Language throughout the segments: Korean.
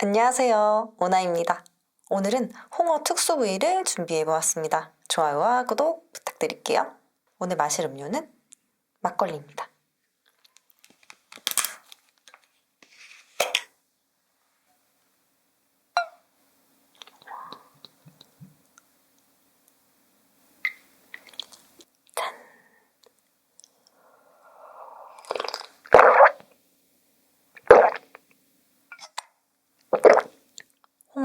안녕하세요. 오나입니다. 오늘은 홍어 특수 부위를 준비해 보았습니다. 좋아요와 구독 부탁드릴게요. 오늘 마실 음료는 막걸리입니다.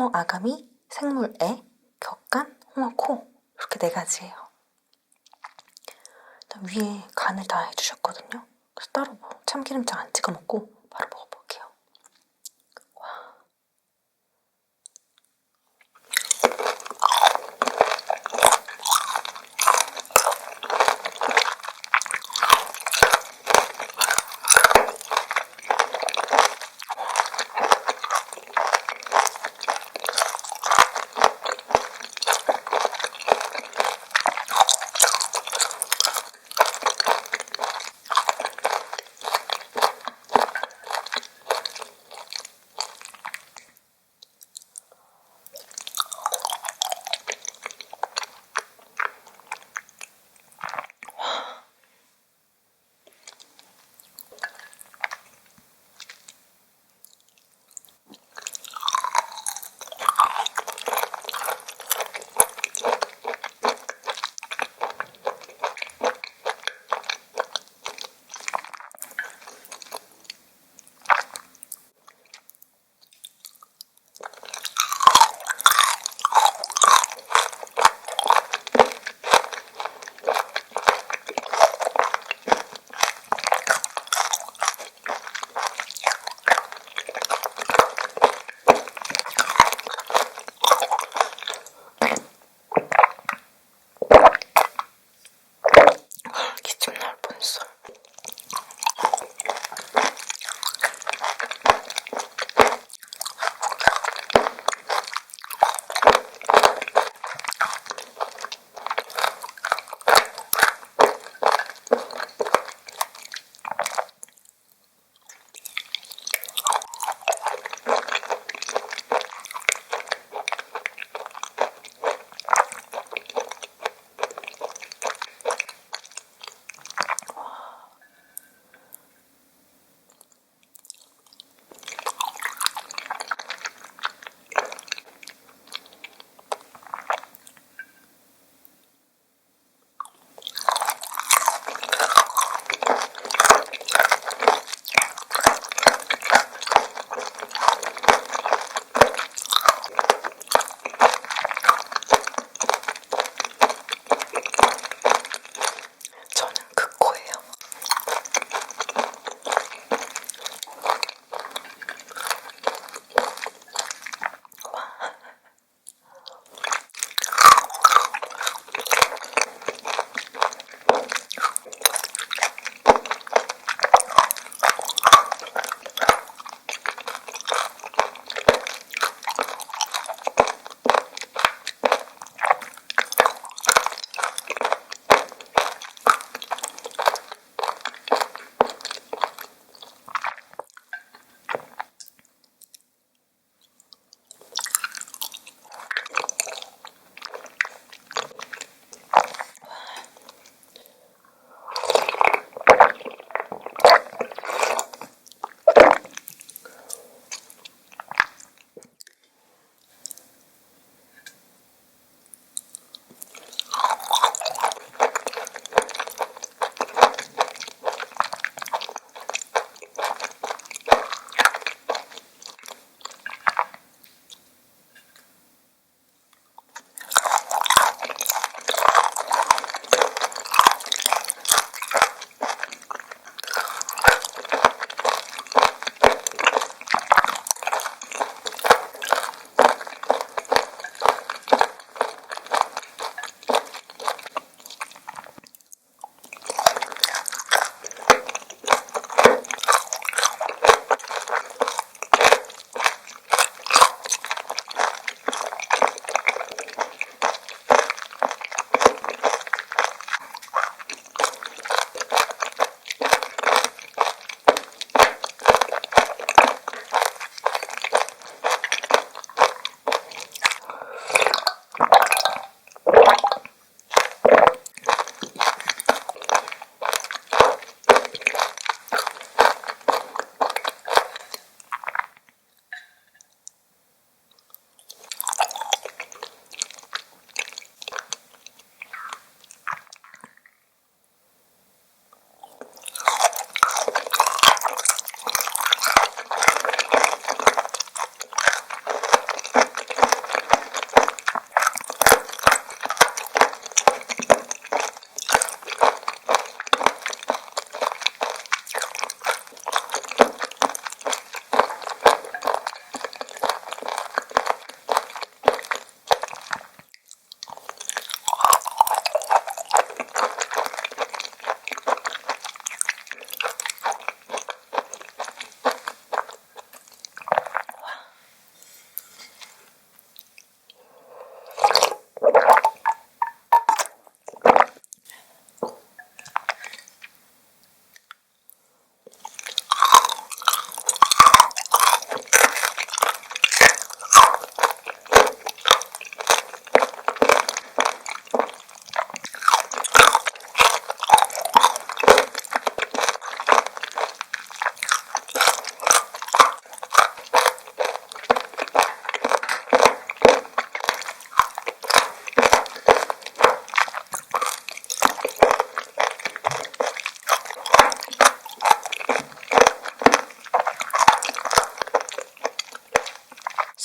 홍어 아가미, 생물 애, 격간, 홍어 코 이렇게 네 가지예요. 위에 간을 다 해주셨거든요. 그래서 따로 뭐 참기름장 안 찍어 먹고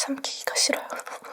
참기가 싫어요. 여러분